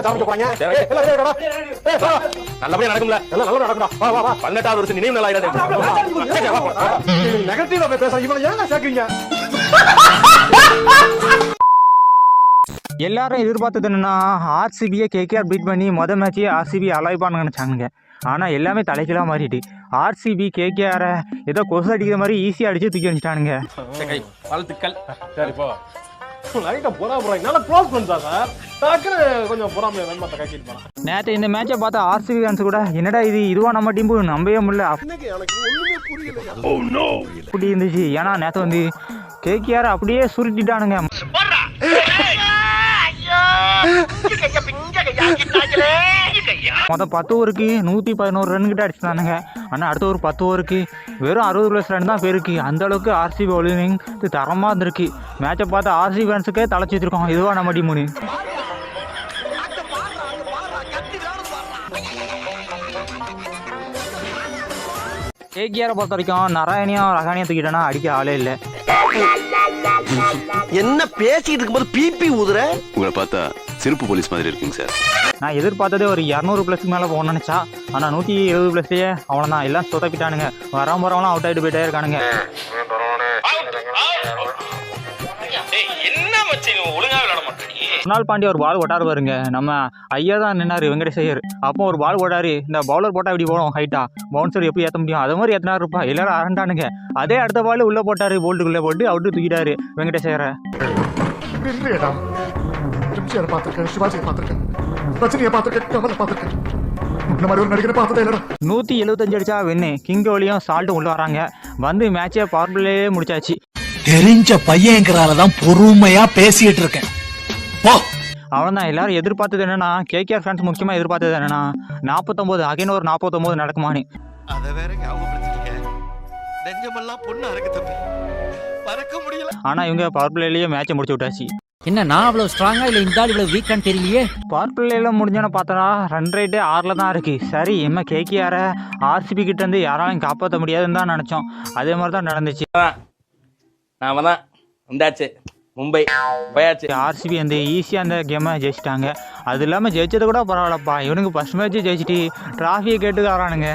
Match ஆரம்பிச்சு போறாங்க ஏய், எல்லாம் ready ஆடா. ஏய், வா, வா. நல்லபடியா நடக்கும்ல? எல்லாம் நல்லா நடக்கும்டா. வா வா வா. பதினெட்டாவது வருஷம் நினைவு நாள் நெகட்டிவா பேச இவனை ஏங்க சேர்க்கறீங்க? எல்லாரும் எதிர்பார்த்தது என்னன்னா ஆர்சிபியை கேகேஆர் பீட் பண்ணி மொதல் மேட்சே ஆர்சிபி அலைப்பான்னு நினச்சாங்க ஆனால் எல்லாமே தலைக்கீழாக மாறிட்டு. ஆர்சிபி கேகேஆரை ஏதோ கொசு அடிக்கிற மாதிரி ஈஸியாக அடிச்சு தூக்கி வச்சுட்டானுங்க. வாழ்த்துக்கள். சரி போ. லைட்டா பொறா போறாங்க நல்லா க்ளோஸ் பண்ணிட்டா சார் டக்குன்னு கொஞ்சம் பொறாமையை வெண்மத்தை கக்கிட்டு போறான் நேற்று இந்த மேட்சை பார்த்தா ஆர்சிபி ஃபேன்ஸ் கூட என்னடா இது இதுவா நம்ம டீம் நம்பவே முடியல. அப்படி இருந்துச்சு. ஏன்னா நேற்று வந்து கேகேஆர் அப்படியே சுருட்டிட்டானுங்க. மொத்தம் பத்து ஓவருக்கு நூற்றி பதினோரு ரன் கிட்ட அடிச்சிட்டானுங்க ஆனால் அடுத்த ஒரு பத்து ஓவருக்கு வெறும் அறுபது ப்ளஸ் ரன் தான் போயிருக்கு. அந்த அளவுக்கு ஆர்சிபி இது தரமாக இருந்திருக்கு. மேட்சை பார்த்து ஆர்சிபி ஃபேன்ஸுக்கே தலைச்சி வச்சிருக்கோம் இதுவா நம்ம டீமுன்னு கேகேஆரை பொறுத்த வரைக்கும் நாராயணியும் ரகானியும் தூக்கிட்டோன்னா அடிக்க ஆளே இல்லை. என்ன பேசிட்டு இருக்கும்போது பிபி ஊதுற? உங்களை பார்த்தா சிறப்பு போலீஸ் மாதிரி இருக்குங்க சார். நான் எதிர்பார்த்ததே ஒரு இரநூறு ப்ளஸ்க்கு மேலே போகணும்னு நினச்சா ஆனால் நூற்றி எழுபது ப்ளஸ்லேயே அவ்வளோதான் எல்லாம் சொதப்பிட்டானுங்க. வராம போகிறவங்களாம் அவுட் ஆகிட்டு போயிட்டே இருக்கானுங்க. என்ன மச்சி ஒழுங்கா விளையாட மாட்டேன் குணால் பாண்டியா ஒரு பால் ஓட்டாரு பாருங்க. நம்ம ஐயா தான் நின்னாரு வெங்கடேஷ் அப்போ ஒரு பால் ஓடாரு இந்த பவுலர் போட்டால் இப்படி போடும் ஹைட்டா பவுன்சர் எப்படி ஏற்ற முடியும்? அது மாதிரி ஏற்றினாரு இருப்பா எல்லாரும் அரண்டானுங்க. அதே அடுத்த பால் உள்ளே போட்டாரு போல்ட்டுக்குள்ளே போட்டு அவுட்டு தூக்கிட்டாரு இல்லையடா. எம்ஜிஆர் பார்த்திருக்கேன் சிவாஜியை பார்த்திருக்கேன் ரஜினியை பார்த்திருக்கேன் கமலை பார்த்திருக்கேன். நூற்றி எழுபத்தஞ்சு அடிச்சா வின்னு கிங் கோலியும் சால்ட்டும் உள்ள வராங்க. வந்து மேட்சை பவர் பிளேயே முடிச்சாச்சு. தெரிஞ்ச பையங்கிறால தான் பொறுமையா பேசிட்டு இருக்கேன். போ. அவ்வளோதான் எல்லாரும் எதிர்பார்த்தது என்னன்னா கேகேஆர் ஃபேன்ஸ் முக்கியமாக எதிர்பார்த்தது என்னன்னா நாற்பத்தொம்போது அகைன் ஒரு நாற்பத்தொம்போது நடக்குமான்னு அத வேற ஞாபகப்படுத்திட்டீங்க. நெஞ்சமெல்லாம் பொண்ணு அறக்கு தம்பி. மறக்க முடியல. ஆனால் இவங்க பவர் பிளேலேயே மேட்சை முடிச்சு விட்டாச்சு. என்ன நான் அவ்வளவு ஸ்ட்ராங்கா இல்ல இந்த ஆள் இவ்வளவு வீக்கான்னு தெரியலையே? பவர் பிளேயில் முடிஞ்சோன்னு பார்த்தோன்னா ரன் ரேட்டு ஆறில் தான் இருக்குது சரி எம்ம கேகேஆரை ஆர்சிபி கிட்ட இருந்து யாராலையும் காப்பாற்ற முடியாதுன்னு தான் நினச்சோம். அதே மாதிரி தான் நடந்துச்சு. நாம தான் வந்தாச்சு. மும்பை. போயாச்சு. ஆர்சிபி அந்த ஈஸியாக அந்த கேமை ஜெயிச்சிட்டாங்க. அது இல்லாமல் ஜெயிச்சது கூட பரவாயில்லப்பா. இவனுக்கு ஃபஸ்ட் மேட்ச் ஜெயிச்சிட்டு ட்ராஃபியை கேட்டு வரானுங்க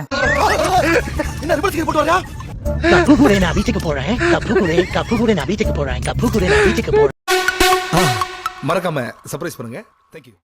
கப்பு கூட நான் வீட்டுக்கு போறேன். கப்பு கூட கப்பு கூட நான் வீட்டுக்கு போறேன். கப்பு கூட நான் வீட்டுக்கு போறேன். மறக்காம சர்ப்ரைஸ் பண்ணுங்க. தேங்க்யூ